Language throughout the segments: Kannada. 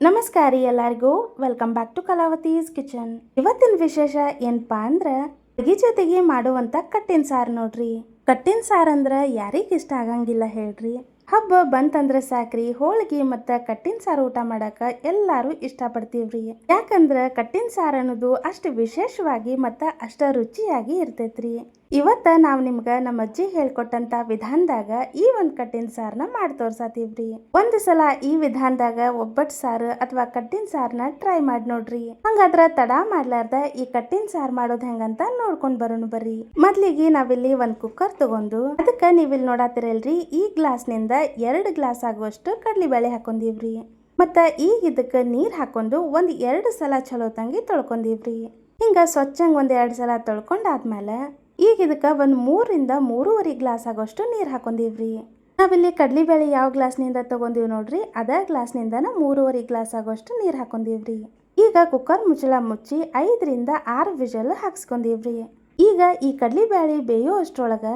ನಮಸ್ಕಾರ ರೀ ಎಲ್ಲರಿಗೂ. Welcome back to Kalavathi's kitchen ಇವತ್ತಿನ ವಿಶೇಷ ಏನಪ್ಪ ಅಂದ್ರ ಅಡುಗೆ ಜೊತೆಗೆ ಮಾಡುವಂತ ಕಟ್ಟಿನ ಸಾರು ನೋಡ್ರಿ. ಕಟ್ಟಿನ ಸಾರು ಅಂದ್ರ ಯಾರಿಗ ಇಷ್ಟ ಆಗಂಗಿಲ್ಲ ಹೇಳ್ರಿ. ಹಬ್ಬ ಬಂತಂದ್ರ ಸಾಕ್ರಿ, ಹೋಳಿಗೆ ಮತ್ತ ಕಟ್ಟಿನ ಸಾರು ಊಟ ಮಾಡಾಕ ಎಲ್ಲಾರು ಇಷ್ಟಪಡ್ತೀವ್ರಿ. ಯಾಕಂದ್ರ ಕಟ್ಟಿನ ಸಾರು ಅನ್ನೋದು ಅಷ್ಟು ವಿಶೇಷವಾಗಿ ಮತ್ತ ಅಷ್ಟ ರುಚಿಯಾಗಿ ಇರ್ತೈತ್ರಿ. ಇವತ್ತ ನಾವು ನಿಮ್ಗ ನಮ್ಮ ಅಜ್ಜಿ ಹೇಳ್ಕೊಟ್ಟಂತ ವಿಧಾನದಾಗ ಈ ಒಂದು ಕಟ್ಟಿನ ಸಾರ್ನ ಮಾಡಿ ತೋರ್ಸಾತೀವ್ರಿ. ಒಂದು ಸಲ ಈ ವಿಧಾನದಾಗ ಒಬ್ಬಟ್ ಸಾರು ಅಥವಾ ಕಟ್ಟಿನ ಸಾರ್ನ ಟ್ರೈ ಮಾಡಿ ನೋಡ್ರಿ. ಹಂಗಾದ್ರ ತಡ ಮಾಡ್ಲಾರ್ದ ಈ ಕಟ್ಟಿನ ಸಾರ್ ಮಾಡೋದು ಹೆಂಗಂತ ನೋಡ್ಕೊಂಡು ಬರೋಣ ಬರ್ರಿ. ಮೊದ್ಲಿಗೆ ನಾವಿಲ್ಲಿ ಒಂದು ಕುಕ್ಕರ್ ತಗೊಂಡು ಅದಕ್ಕ ನೀವಿಲ್ಲಿ ನೋಡಾತಿರಲ್ರಿ ಈ ಗ್ಲಾಸ್ನಿಂದ ಎರಡ್ ಗ್ಲಾಸ್ ಆಗುವಷ್ಟು ಕಡ್ಲಿಬೇಳೆ ಹಾಕೊಂಡಿವ್ರಿ ಮತ್ತ ಈಗ ಇದಕ್ಕ ನೀರ್ ಹಾಕೊಂಡು ಒಂದ್ ಎರಡು ಸಲ ಚಲೋ ತಂಗಿ ತೊಳ್ಕೊಂಡಿವ್ರಿ ಹಿಂಗ ಸ್ವಚ್ಛಂಗೆ ಒಂದ್ ಎರಡ್ ಸಲ ತೊಳ್ಕೊಂಡಾದ್ಮೇಲೆ ಈಗ ಇದಕ್ಕೆ ಒಂದು ಮೂರರಿಂದ ಮೂರುವರೆ ಗ್ಲಾಸ್ ಆಗೋಷ್ಟು ನೀರು ಹಾಕೊಂಡಿವ್ರಿ. ನಾವಿಲ್ಲಿ ಕಡ್ಲಿಬೇಳೆ ಯಾವ ಗ್ಲಾಸ್ನಿಂದ ತಗೊಂಡೀವಿ ನೋಡ್ರಿ, ಅದೇ ಗ್ಲಾಸ್ನಿಂದನ ಮೂರುವರೆ ಗ್ಲಾಸ್ ಆಗೋಷ್ಟು ನೀರು ಹಾಕೊಂಡಿವ್ರಿ. ಈಗ ಕುಕ್ಕರ್ ಮುಚ್ಚಳ ಮುಚ್ಚಿ ಐದರಿಂದ ಆರು ವಿಜಲ್ ಹಾಕ್ಸ್ಕೊಂಡೀವ್ರಿ. ಈಗ ಈ ಕಡ್ಲಿಬೇಳೆ ಬೇಯೋ ಅಷ್ಟ್ರೊಳಗ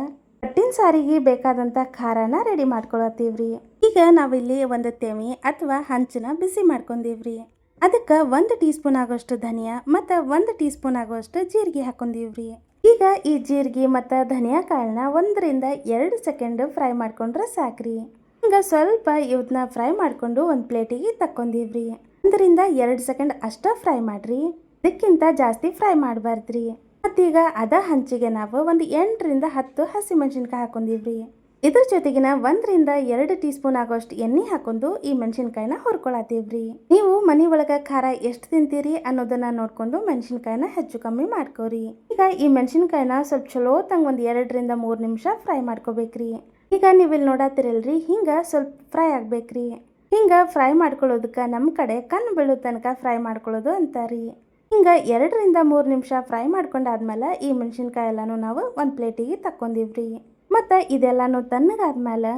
ಕಟ್ಟಿನ ಸಾರಿಗೆ ಬೇಕಾದಂತ ಖಾರನ ರೆಡಿ ಮಾಡ್ಕೊಳತ್ತೀವ್ರಿ. ಈಗ ನಾವಿಲ್ಲಿ ಒಂದು ತೆಮಿ ಅಥವಾ ಹಂಚನ ಬಿಸಿ ಮಾಡ್ಕೊಂಡಿವ್ರಿ. ಅದಕ್ಕೆ ಒಂದು ಟೀ ಸ್ಪೂನ್ ಆಗೋಷ್ಟು ಧನಿಯಾ ಮತ್ತು ಒಂದು ಟೀ ಸ್ಪೂನ್ ಆಗೋಷ್ಟು ಜೀರಿಗೆ ಹಾಕೊಂಡೀವ್ರಿ. ಈಗ ಈ ಜೀರಿಗೆ ಮತ್ತು ಧನಿಯಾ ಕಾಳನ್ನ ಒಂದರಿಂದ ಎರಡು ಸೆಕೆಂಡ್ ಫ್ರೈ ಮಾಡ್ಕೊಂಡ್ರೆ ಸಾಕ್ರಿ. ಹಿಂಗೆ ಸ್ವಲ್ಪ ಇವನ್ನ ಫ್ರೈ ಮಾಡಿಕೊಂಡು ಒಂದು ಪ್ಲೇಟಿಗೆ ತಕ್ಕೊಂಡಿವ್ರಿ ಒಂದರಿಂದ ಎರಡು ಸೆಕೆಂಡ್ ಅಷ್ಟೇ ಫ್ರೈ ಮಾಡ್ರಿ. ಇದಕ್ಕಿಂತ ಜಾಸ್ತಿ ಫ್ರೈ ಮಾಡಬಾರ್ದ್ರಿ. ಮತ್ತೀಗ ಅದ ಹಂಚಿಗೆ ನಾವು ಒಂದು ಎಂಟರಿಂದ ಹತ್ತು ಹಸಿಮೆಣಸಿನ್ಕಾಯಿ ಹಾಕೊಂಡೀವ್ರಿ. ಇದ್ರ ಜೊತೆಗಿನ ಒಂದರಿಂದ ಎರಡು ಟೀ ಸ್ಪೂನ್ ಆಗೋಷ್ಟು ಎಣ್ಣೆ ಹಾಕೊಂಡು ಈ ಮೆಣಸಿನ್ಕಾಯಿನ ಹುರ್ಕೊಳತ್ತೀವ್ರಿ. ನೀವು ಮನಿ ಒಳಗ ಖಾರ ಎಷ್ಟು ತಿಂತೀರಿ ಅನ್ನೋದನ್ನ ನೋಡ್ಕೊಂಡು ಮೆಣಸಿನ್ಕಾಯಿನ ಹೆಚ್ಚು ಕಮ್ಮಿ ಮಾಡ್ಕೋರಿ. ಈಗ ಈ ಮೆಣಸಿನ್ಕಾಯಿನ ಸ್ವಲ್ಪ ಚಲೋ ತಂಗ ಒಂದ್ ಎರಡರಿಂದ ಮೂರು ನಿಮಿಷ ಫ್ರೈ ಮಾಡ್ಕೋಬೇಕ್ರಿ. ಈಗ ನೀವು ಇಲ್ಲಿ ನೋಡತ್ತಿರಲ್ರಿ ಹಿಂಗ ಸ್ವಲ್ಪ ಫ್ರೈ ಆಗ್ಬೇಕ್ರಿ. ಹಿಂಗ ಫ್ರೈ ಮಾಡ್ಕೊಳ್ಳೋದಕ್ಕೆ ನಮ್ಮ ಕಡೆ ಕಣ್ಣು ಬೀಳೋ ತನಕ ಫ್ರೈ ಮಾಡ್ಕೊಳ್ಳೋದು ಅಂತಾರಿ. ಹಿಂಗ ಎರಡರಿಂದ ಮೂರು ನಿಮಿಷ ಫ್ರೈ ಮಾಡ್ಕೊಂಡಾದ್ಮೇಲೆ ಈ ಮೆಣಸಿನ್ಕಾಯಿ ಎಲ್ಲಾನು ನಾವು ಒಂದು ಪ್ಲೇಟಿಗೆ ತಕ್ಕೊಂಡಿವ್ರಿ ಮತ್ತು ಇದೆಲ್ಲಾನು ತಣ್ಣಗಾದ್ಮೇಲೆ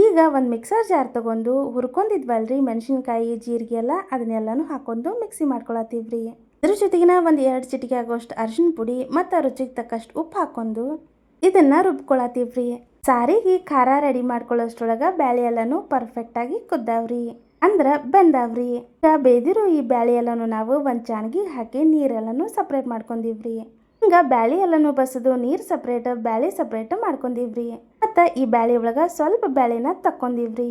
ಈಗ ಒಂದು ಮಿಕ್ಸರ್ ಜಾರ್ ತಗೊಂಡು ಹುರ್ಕೊಂಡಿದ್ವಲ್ರಿ ಮೆಣಸಿನ್ಕಾಯಿ ಜೀರಿಗೆ ಎಲ್ಲ ಅದನ್ನೆಲ್ಲನೂ ಹಾಕೊಂಡು ಮಿಕ್ಸಿ ಮಾಡ್ಕೊಳತ್ತೀವ್ರಿ. ಇದ್ರ ಜೊತೆಗಿನ ಒಂದು ಎರಡು ಚಿಟಿಕೆ ಆಗೋಷ್ಟು ಅರಿಶಿನ ಪುಡಿ ಮತ್ತು ರುಚಿಗೆ ತಕ್ಕಷ್ಟು ಉಪ್ಪು ಹಾಕೊಂಡು ಇದನ್ನ ರುಬ್ಕೊಳತ್ತೀವ್ರಿ. ಸಾರಿಗೆ ಖಾರ ರೆಡಿ ಮಾಡ್ಕೊಳ್ಳೋಷ್ಟ್ರೊಳಗೆ ಬ್ಯಾಳೆ ಎಲ್ಲನೂ ಪರ್ಫೆಕ್ಟಾಗಿ ಕುದ್ದಾವ್ರಿ. ಅಂದ್ರ ಬೆಂದಾವ್ರಿ. ಈಗ ಬೇದಿರೋ ಈ ಬ್ಯಾಳೆ ಎಲ್ಲಾನು ನಾವು ಒಂದು ಚಾಣಗಿ ಹಾಕಿ ನೀರೆಲ್ಲನೂ ಸಪ್ರೇಟ್ ಮಾಡ್ಕೊಂಡಿವ್ರಿ. ಹಿಂಗ ಬ್ಯಾಳಿ ಎಲ್ಲನೂ ಬಸಿದು, ನೀರು ಸಪ್ರೇಟ್ ಬ್ಯಾಳಿ ಸಪ್ರೇಟ್ ಮಾಡ್ಕೊಂಡಿವ್ರಿ ಮತ್ತು ಈ ಬ್ಯಾಳಿ ಒಳಗೆ ಸ್ವಲ್ಪ ಬ್ಯಾಳಿನ ತಕ್ಕೊಂಡಿವ್ರಿ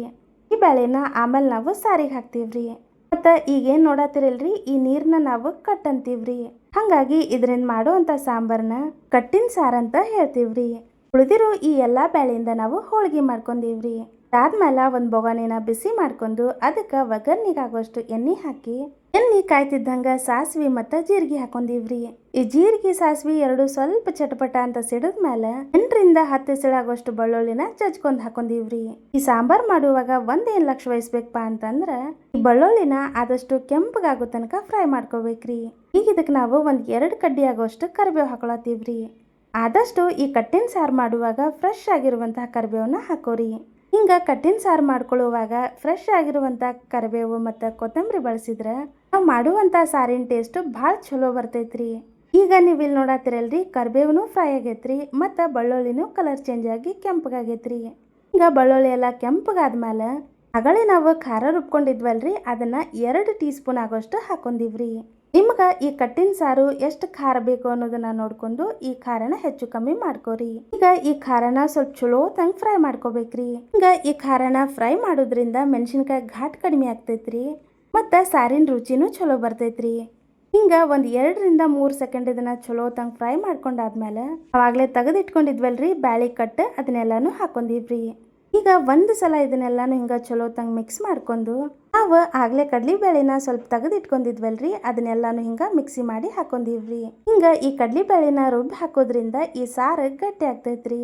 ಈ ಬ್ಯಾಳಿನ ಆಮೇಲೆ ನಾವು ಸಾರಿಗೆ ಹಾಕ್ತೀವ್ರಿ. ಮತ್ತು ಈಗೇನು ನೋಡತ್ತಿರಲ್ರಿ ಈ ನೀರನ್ನ ನಾವು ಕಟ್ ಅಂತೀವ್ರಿ ಹಾಗಾಗಿ ಇದರಿಂದ ಮಾಡುವಂಥ ಸಾಂಬಾರನ್ನ ಕಟ್ಟಿನ ಸಾರಂತ ಹೇಳ್ತೀವ್ರಿ. ಉಳಿದಿರೋ ಈ ಎಲ್ಲ ಬ್ಯಾಳೆಯಿಂದ ನಾವು ಹೋಳಿಗೆ ಮಾಡ್ಕೊಂಡಿವ್ರಿ. ಅದಾದ್ಮೇಲೆ ಒಂದು ಬೊಗಾನಿನ ಬಿಸಿ ಮಾಡ್ಕೊಂಡು ಅದಕ್ಕೆ ಒಗ್ಗರ್ನಿಗಾಗುವಷ್ಟು ಎಣ್ಣೆ ಹಾಕಿ, ಎಣ್ಣೆ ಕಾಯ್ತಿದ್ದಂಗ ಸಾಸಿವೆ ಮತ್ತು ಜೀರಿಗೆ ಹಾಕೊಂಡಿವ್ರಿ. ಈ ಜೀರಿಗೆ ಸಾಸ್ವಿ ಎರಡು ಸ್ವಲ್ಪ ಚಟಪಟ ಅಂತ ಸಿಡಿದ ಮೇಲೆ ಎಂಟರಿಂದ ಹತ್ತು ಸಿಳಾಗುವಷ್ಟು ಬೆಳ್ಳುಳ್ಳಿನ ಜಜ್ಕೊಂಡ್ ಹಾಕೊಂಡಿವ್ರಿ. ಈ ಸಾಂಬಾರ್ ಮಾಡುವಾಗ ಒಂದೇನು ಲಕ್ಷ ವಹಿಸ್ಬೇಕಪ್ಪ ಅಂತಂದ್ರೆ ಈ ಬೆಳ್ಳುಳ್ಳಿನ ಆದಷ್ಟು ಕೆಂಪಗಾಗೋ ತನಕ ಫ್ರೈ ಮಾಡ್ಕೋಬೇಕ್ರಿ. ಈಗ ಇದಕ್ಕೆ ನಾವು ಒಂದು ಎರಡು ಕಡ್ಡಿ ಆಗೋಷ್ಟು ಕರಿಬೇವು ಹಾಕೊಳತ್ತೀವ್ರಿ. ಆದಷ್ಟು ಈ ಕಟ್ಟಿನ ಸಾರು ಮಾಡುವಾಗ ಫ್ರೆಶ್ ಆಗಿರುವಂತಹ ಕರಿಬೇವನ್ನ ಹಾಕೋರಿ. ಹಿಂಗ ಕಟ್ಟಿನ ಸಾರು ಮಾಡ್ಕೊಳ್ಳುವಾಗ ಫ್ರೆಶ್ ಆಗಿರುವಂಥ ಕರಿಬೇವು ಮತ್ತು ಕೊತ್ತಂಬರಿ ಬಳಸಿದ್ರೆ ನಾವು ಮಾಡುವಂಥ ಸಾರಿನ ಟೇಸ್ಟ್ ಭಾಳ ಚಲೋ ಬರ್ತೈತ್ರಿ. ಈಗ ನೀವು ಇಲ್ಲಿ ನೋಡತ್ತಿರಲ್ರಿ ಕರಿಬೇವೂ ಫ್ರೈ ಆಗೈತ್ರಿ ಮತ್ತು ಬೆಳ್ಳುಳ್ಳಿನೂ ಕಲರ್ ಚೇಂಜ್ ಆಗಿ ಕೆಂಪಗಾಗೈತ್ರಿ. ಈಗ ಬೆಳ್ಳುಳ್ಳಿ ಎಲ್ಲ ಕೆಂಪಗಾದ್ಮೇಲೆ ಅಗಳೇ ನಾವು ಖಾರ ರುಬ್ಕೊಂಡಿದ್ವಲ್ರಿ ಅದನ್ನ ಎರಡು ಟೀ ಸ್ಪೂನ್ ಆಗೋಷ್ಟು ಹಾಕೊಂಡಿವ್ರಿ. ನಿಮ್ಗೆ ಈ ಕಟ್ಟಿನ ಸಾರು ಎಷ್ಟು ಖಾರ ಬೇಕು ಅನ್ನೋದನ್ನ ನೋಡ್ಕೊಂಡು ಈ ಖಾರನ ಹೆಚ್ಚು ಕಮ್ಮಿ ಮಾಡ್ಕೋರಿ. ಈಗ ಈ ಖಾರನ ಸ್ವಲ್ಪ ಚಲೋ ತಂಗ್ ಫ್ರೈ ಮಾಡ್ಕೋಬೇಕ್ರಿ. ಈಗ ಈ ಖಾರನ ಫ್ರೈ ಮಾಡೋದ್ರಿಂದ ಮೆಣಸಿನ್ಕಾಯಿ ಘಾಟ್ ಕಡಿಮೆ ಆಗ್ತೈತ್ರಿ, ಮತ್ತು ಸಾರಿನ ರುಚಿನೂ ಚಲೋ ಬರ್ತೈತ್ರಿ. ಹಿಂಗೆ ಒಂದು ಎರಡರಿಂದ ಮೂರು ಸೆಕೆಂಡ್ ಇದನ್ನ ಚಲೋ ತಂಗ್ ಫ್ರೈ ಮಾಡ್ಕೊಂಡಾದ್ಮೇಲೆ ಅವಾಗಲೇ ತೆಗೆದಿಟ್ಕೊಂಡಿದ್ವಲ್ರಿ ಬ್ಯಾಳಿ ಕಟ್ಟು ಅದನ್ನೆಲ್ಲಾನು ಹಾಕೊಂಡಿವ್ರಿ. ಈಗ ಒಂದು ಸಲ ಇದನ್ನೆಲ್ಲಾನು ಹಿಂಗೆ ಚಲೋ ತಂಗ್ ಮಿಕ್ಸ್ ಮಾಡ್ಕೊಂಡು ನಾವು ಆಗ್ಲೇ ಕಡ್ಲಿ ಬೇಳೆನ ಸ್ವಲ್ಪ ತೆಗೆದಿಟ್ಕೊಂಡಿದ್ವಲ್ರಿ ಅದನ್ನೆಲ್ಲಾನು ಹಿಂಗ ಮಿಕ್ಸಿ ಮಾಡಿ ಹಾಕೊಂಡಿವ್ರಿ. ಹಿಂಗ ಈ ಕಡ್ಲಿ ಬೇಳೆನ ರುಬ್ಬಿ ಹಾಕೋದ್ರಿಂದ ಈ ಸಾರು ಗಟ್ಟಿ ಆಗ್ತೈತ್ರಿ.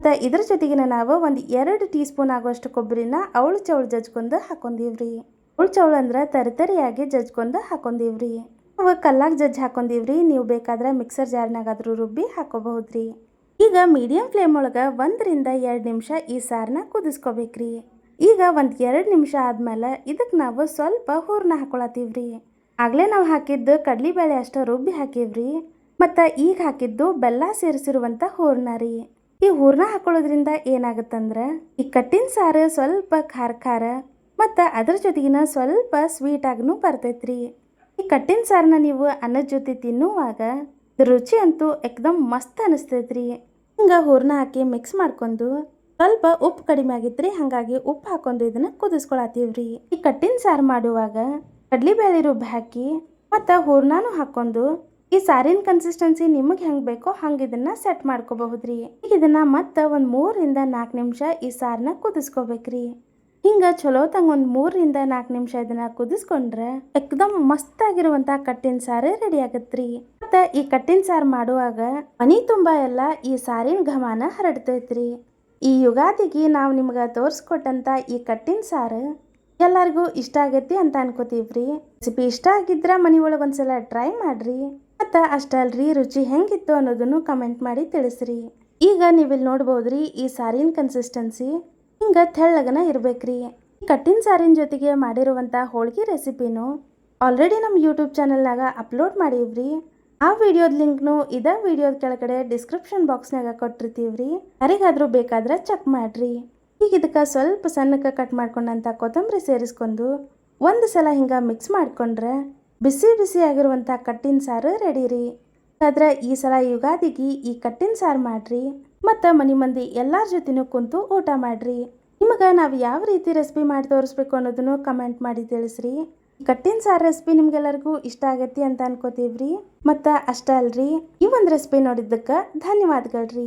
ಮತ್ತು ಇದ್ರ ಜೊತೆಗಿನ ನಾವು ಒಂದು ಎರಡು ಟೀ ಸ್ಪೂನ್ ಆಗೋಷ್ಟು ಕೊಬ್ಬರಿನ ಅವಳು ಚೌಳು ಜಜ್ಕೊಂಡು ಹಾಕೊಂಡಿವ್ರಿ. ಅವಳು ಚೌಳು ಅಂದ್ರೆ ತರಿತರಿಯಾಗಿ ಜಜ್ಕೊಂಡು ಹಾಕೊಂಡಿವ್ರಿ. ನಾವು ಕಲ್ಲಾಗ ಜಜ್ಜಿ ಹಾಕೊಂಡಿವ್ರಿ, ನೀವು ಬೇಕಾದ್ರೆ ಮಿಕ್ಸರ್ ಜಾರ್ನಾಗಾದ್ರೂ ರುಬ್ಬಿ ಹಾಕೋಬಹುದ್ರಿ. ಈಗ ಮೀಡಿಯಂ ಫ್ಲೇಮ್ ಒಳಗೆ ಒಂದರಿಂದ ಎರಡು ನಿಮಿಷ ಈ ಸಾರನ್ನ ಕುದಿಸ್ಕೋಬೇಕ್ರಿ. ಈಗ ಒಂದು ಎರಡು ನಿಮಿಷ ಆದಮೇಲೆ ಇದಕ್ಕೆ ನಾವು ಸ್ವಲ್ಪ ಹೂರ್ಣ ರೀ ಆಗಲೇ ನಾವು ಹಾಕಿದ್ದು ಕಡ್ಲಿಬೇಳೆ ಅಷ್ಟು ರುಬ್ಬಿ ಹಾಕಿವ್ರಿ. ಮತ್ತು ಈಗ ಹಾಕಿದ್ದು ಬೆಲ್ಲ ಸೇರಿಸಿರುವಂಥ ಹೂರ್ಣ ರೀ. ಈ ಹೂರ್ಣ ಹಾಕೊಳ್ಳೋದ್ರಿಂದ ಏನಾಗುತ್ತಂದ್ರೆ ಈ ಕಟ್ಟಿನ ಸಾರು ಸ್ವಲ್ಪ ಖಾರ ಖಾರ ಮತ್ತು ಅದ್ರ ಜೊತೆಗಿನ ಸ್ವಲ್ಪ ಸ್ವೀಟ್ ಆಗೂ ಬರ್ತೈತ್ರಿ. ಈ ಕಟ್ಟಿನ ಸಾರನ್ನ ನೀವು ಅನ್ನದ ಜೊತೆ ತಿನ್ನುವಾಗ ರುಚಿ ಅಂತೂ ಎಕ್ದಮ್ ಮಸ್ತ್ ಅನಿಸ್ತೈತ್ರಿ. ಹಿಂಗೆ ಹೂರ್ಣ ಹಾಕಿ ಮಿಕ್ಸ್ ಮಾಡ್ಕೊಂಡು ಸ್ವಲ್ಪ ಉಪ್ಪು ಕಡಿಮೆ ಆಗಿತ್ರಿ ಹಾಗಾಗಿ ಉಪ್ಪು ಹಾಕೊಂಡು ಇದನ್ನ ಕುದಿಸ್ಕೊಳತ್ತೀವ್ರಿ. ಈ ಕಟ್ಟಿನ ಸಾರು ಮಾಡುವಾಗ ಕಡ್ಲಿಬೇಳೆ ರುಬ್ಬಿ ಹಾಕಿ ಮತ್ತು ಹೂರ್ಣಾನು ಹಾಕೊಂಡು ಈ ಸಾರಿನ ಕನ್ಸಿಸ್ಟೆನ್ಸಿ ನಿಮಗೆ ಹೆಂಗೆ ಬೇಕೋ ಹಂಗೆ ಇದನ್ನ ಸೆಟ್ ಮಾಡ್ಕೋಬಹುದ್ರಿ. ಈಗ ಇದನ್ನ ಮತ್ತೆ ಒಂದು ಮೂರರಿಂದ ನಾಲ್ಕು ನಿಮಿಷ ಈ ಸಾರನ್ನ ಕುದಿಸ್ಕೋಬೇಕ್ರಿ. ಹಿಂಗೆ ಚಲೋ ತಂಗ ಒಂದು ಮೂರರಿಂದ ನಾಲ್ಕು ನಿಮಿಷ ಇದನ್ನ ಕುದಿಸ್ಕೊಂಡ್ರೆ ಎಕ್ದಮ್ ಮಸ್ತ್ ಆಗಿರುವಂತ ಕಟ್ಟಿನ ಸಾರು ರೆಡಿ ಆಗತ್ರಿ. ಮತ್ತ ಈ ಕಟ್ಟಿನ ಸಾರು ಮಾಡುವಾಗ ಮನಿ ತುಂಬಾ ಎಲ್ಲ ಈ ಸಾರಿನ ಘಮಾನ ಹರಡ್ತೈತ್ರಿ. ಈ ಯುಗಾದಿಗೆ ನಾವು ನಿಮ್ಗೆ ತೋರಿಸ್ಕೊಟ್ಟಂಥ ಈ ಕಟ್ಟಿನ ಸಾರು ಎಲ್ಲರಿಗೂ ಇಷ್ಟ ಆಗೈತಿ ಅಂತ ಅನ್ಕೋತೀವ್ರಿ. ರೆಸಿಪಿ ಇಷ್ಟ ಆಗಿದ್ರೆ ಮನಿ ಒಳಗೆ ಒಂದ್ಸಲ ಟ್ರೈ ಮಾಡ್ರಿ. ಮತ್ತು ಅಷ್ಟಲ್ರಿ ರುಚಿ ಹೆಂಗಿತ್ತು ಅನ್ನೋದನ್ನು ಕಮೆಂಟ್ ಮಾಡಿ ತಿಳಿಸ್ರಿ. ಈಗ ನೀವಿಲ್ಲಿ ನೋಡ್ಬೋದ್ರಿ ಈ ಸಾರಿನ ಕನ್ಸಿಸ್ಟೆನ್ಸಿ ಹಿಂಗೆ ತೆಳ್ಳಗನ ಇರ್ಬೇಕ್ರಿ. ಈ ಕಟ್ಟಿನ ಸಾರಿನ ಜೊತೆಗೆ ಮಾಡಿರುವಂಥ ಹೋಳಿಗೆ ರೆಸಿಪಿನೂ ಆಲ್ರೆಡಿ ನಮ್ಮ ಯೂಟ್ಯೂಬ್ ಚಾನಲ್ನಾಗ ಅಪ್ಲೋಡ್ ಮಾಡೀವ್ರಿ. ಆ ವಿಡಿಯೋದ ಲಿಂಕ್ನು ಇದೇ ವಿಡಿಯೋದ ಕೆಳಗಡೆ ಡಿಸ್ಕ್ರಿಪ್ಷನ್ ಬಾಕ್ಸ್ನಾಗ ರೀ ಯಾರಿಗಾದ್ರೂ ಬೇಕಾದ್ರೆ ಚೆಕ್ ಮಾಡ್ರಿ. ಈಗ ಇದಕ್ಕೆ ಸ್ವಲ್ಪ ಸಣ್ಣಕ್ಕೆ ಕಟ್ ಮಾಡ್ಕೊಂಡಂಥ ಕೊತ್ತಂಬರಿ ಸೇರಿಸ್ಕೊಂಡು ಒಂದು ಸಲ ಹಿಂಗೆ ಮಿಕ್ಸ್ ಮಾಡ್ಕೊಂಡ್ರೆ ಬಿಸಿ ಬಿಸಿ ಆಗಿರುವಂಥ ಕಟ್ಟಿನ ಸಾರು ರೆಡಿ ರೀ. ಆದ್ರೆ ಈ ಸಲ ಯುಗಾದಿಗೆ ಈ ಕಟ್ಟಿನ ಸಾರು ಮಾಡಿರಿ. ಮತ್ತು ಮನೆ ಮಂದಿ ಎಲ್ಲರ ಜೊತೆನೂ ಕುಂತು ಊಟ ಮಾಡ್ರಿ. ನಿಮಗೆ ನಾವು ಯಾವ ರೀತಿ ರೆಸಿಪಿ ಮಾಡಿ ತೋರಿಸ್ಬೇಕು ಅನ್ನೋದನ್ನು ಕಮೆಂಟ್ ಮಾಡಿ ತಿಳಿಸ್ರಿ. ಕಟ್ಟಿನ ಸಾರು ರೆಸಿಪಿ ನಿಮ್ಗೆಲ್ಲರಿಗೂ ಇಷ್ಟ ಆಗೈತಿ ಅಂತ ಅನ್ಕೋತೀವ್ರಿ. ಮತ್ತು ಅಷ್ಟೇ ಅಲ್ರಿ ಈ ಒಂದು ರೆಸಿಪಿ ನೋಡಿದ್ದಕ್ಕೆ ಧನ್ಯವಾದಗಳ್ರಿ.